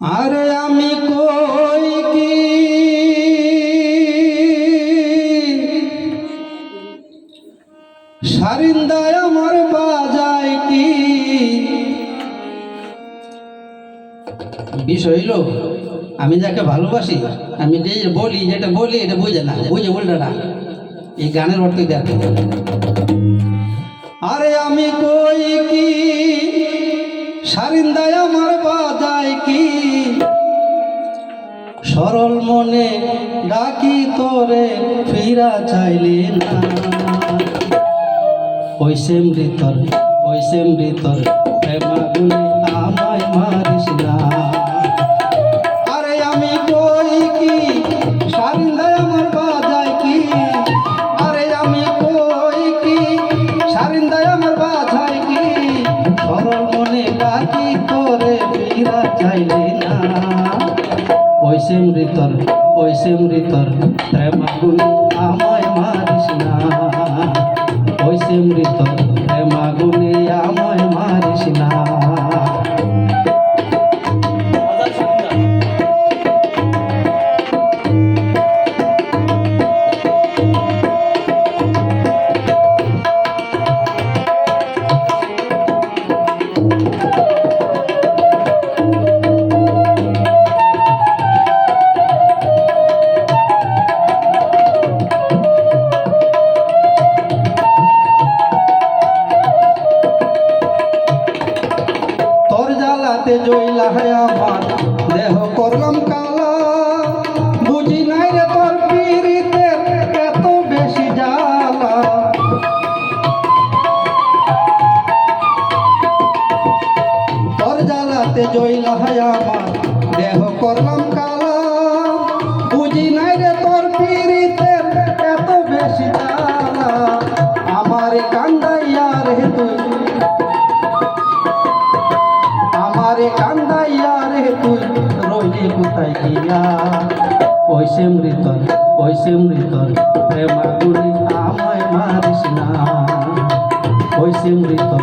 আরে আমি কই কি? সারিন্দায় আমার বাজায় কি? বিষয় হইল আমি যাকে ভালোবাসি, আমি যে বলি, যেটা বলি, এটা বুঝে না। বুঝে বলটা না। এই গানের অর্থ দেখো আরে আমি কই কি? সারিন্দায় আমার বাজায় কি? সরল মনে ডাকি তোরে, ফিরা চাইলে না। ওইসে মৃতর ওইসে মৃতর প্রেমাগুনে আমায় মারিস না। আরে আমি কি আরে আমি কি সরল মনে ফিরা ওইসে মৃতর ওইসে মৃতর প্রেমাগুনে আমায় মারিস না। ওইসে মৃতর প্রেমাগুনে আমায় মারিস না। জ্বালাতে জইলা হয় আমার দেহ করলাম কালা। বুঝি নাই রে তোর পিড়িতে এত বেশি জ্বালা। তোর জ্বালাতে জইলা হয় আমার দেহ করলাম কালা। বুঝি নাই রে তোর পিড়িতে এত বেশি জ্বালা। আমার রইলি কোথায় গিয়া? ওইসে মৃতর ওইসে মৃতর প্রেমাগুলি আমায় মারিস না। কইসে মৃতর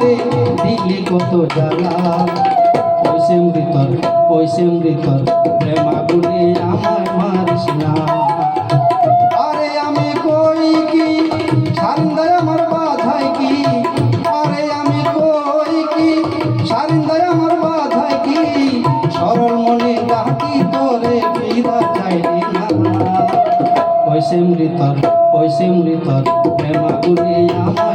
আমারে দিলি কত জ্বালা। ওইসে মৃতর ওইসে মৃতর, প্রেমা প্রেমাগুলি আমায় মারিস না। আরে আমি কই কি, সারিন্দায় আমার কি? আরে আমি কই কি, সারিন্দায় আমার বাধায় কি? সরল মনে ডাকি তোরে চাইলি না মৃতর ওইসে মৃতর প্রেমাগুলি আমায় মারিস